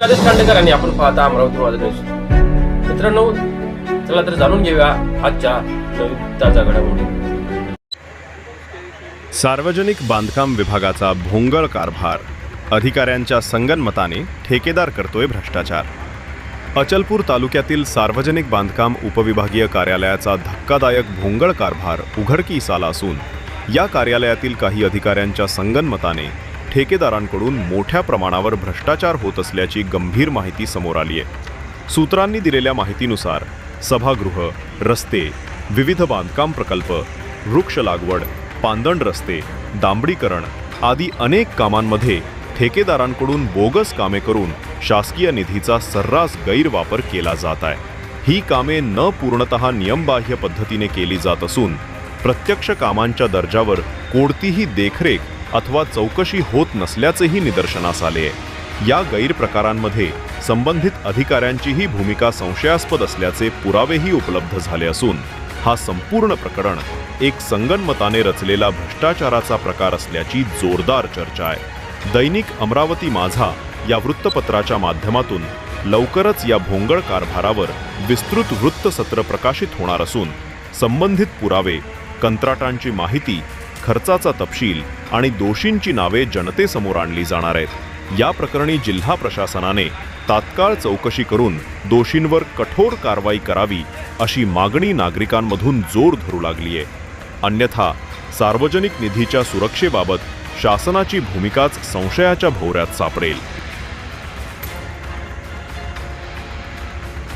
राजेश खांडेकर आणि आपण पाहता अमरावती माझा न्यूज. मित्रांनो चला तर जाणून घेऊया आजच्या नवीन ताजा घडामोडी सार्वजनिक बांधकाम विभागाचा भोंगळ कारभार. अधिकाऱ्यांच्या संगनमताने ठेकेदार करतोय भ्रष्टाचार. अचलपूर तालुक्यातील सार्वजनिक बांधकाम उपविभागीय कार्यालयाचा धक्कादायक भोंगळ कारभार उघडकीस आला असून या कार्यालयातील काही अधिकाऱ्यांच्या संगनमताने ठेकेदारांकडून मोठ्या प्रमाणावर भ्रष्टाचार होत असल्याची गंभीर माहिती समोर आली आहे. सूत्रांनी दिलेल्या माहितीनुसार सभागृह रस्ते विविध बांधकाम प्रकल्प वृक्ष लागवड पांदण रस्ते दांबडीकरण आदी अनेक कामांमध्ये ठेकेदारांकडून बोगस कामे करून शासकीय निधीचा सर्रास गैरवापर केला जात आहे. ही कामे न पूर्णतः नियमबाह्य पद्धतीने केली जात असून प्रत्यक्ष कामांच्या दर्जावर कोणतीही देखरेख अथवा चौकशी होत नसल्याचेही निदर्शनास आले. आहे या गैरप्रकारांमध्ये संबंधित अधिकाऱ्यांचीही भूमिका संशयास्पद असल्याचे पुरावेही उपलब्ध झाले असून हा संपूर्ण प्रकरण एक संगनमताने रचलेला भ्रष्टाचाराचा प्रकार असल्याची जोरदार चर्चा आहे. दैनिक अमरावती माझा या वृत्तपत्राच्या माध्यमातून लवकरच या भोंगळ कारभारावर विस्तृत वृत्तसत्र प्रकाशित होणार असून संबंधित पुरावे कंत्राटांची माहिती खर्चाचा तपशील आणि दोषींची नावे जनतेसमोर आणली जाणार आहेत. या प्रकरणी जिल्हा प्रशासनाने तात्काळ चौकशी करून दोषींवर कठोर कारवाई करावी अशी मागणी नागरिकांमधून जोर धरू लागली आहे. अन्यथा सार्वजनिक निधीच्या सुरक्षेबाबत शासनाची भूमिकाच संशयाच्या भोवऱ्यात सापडेल.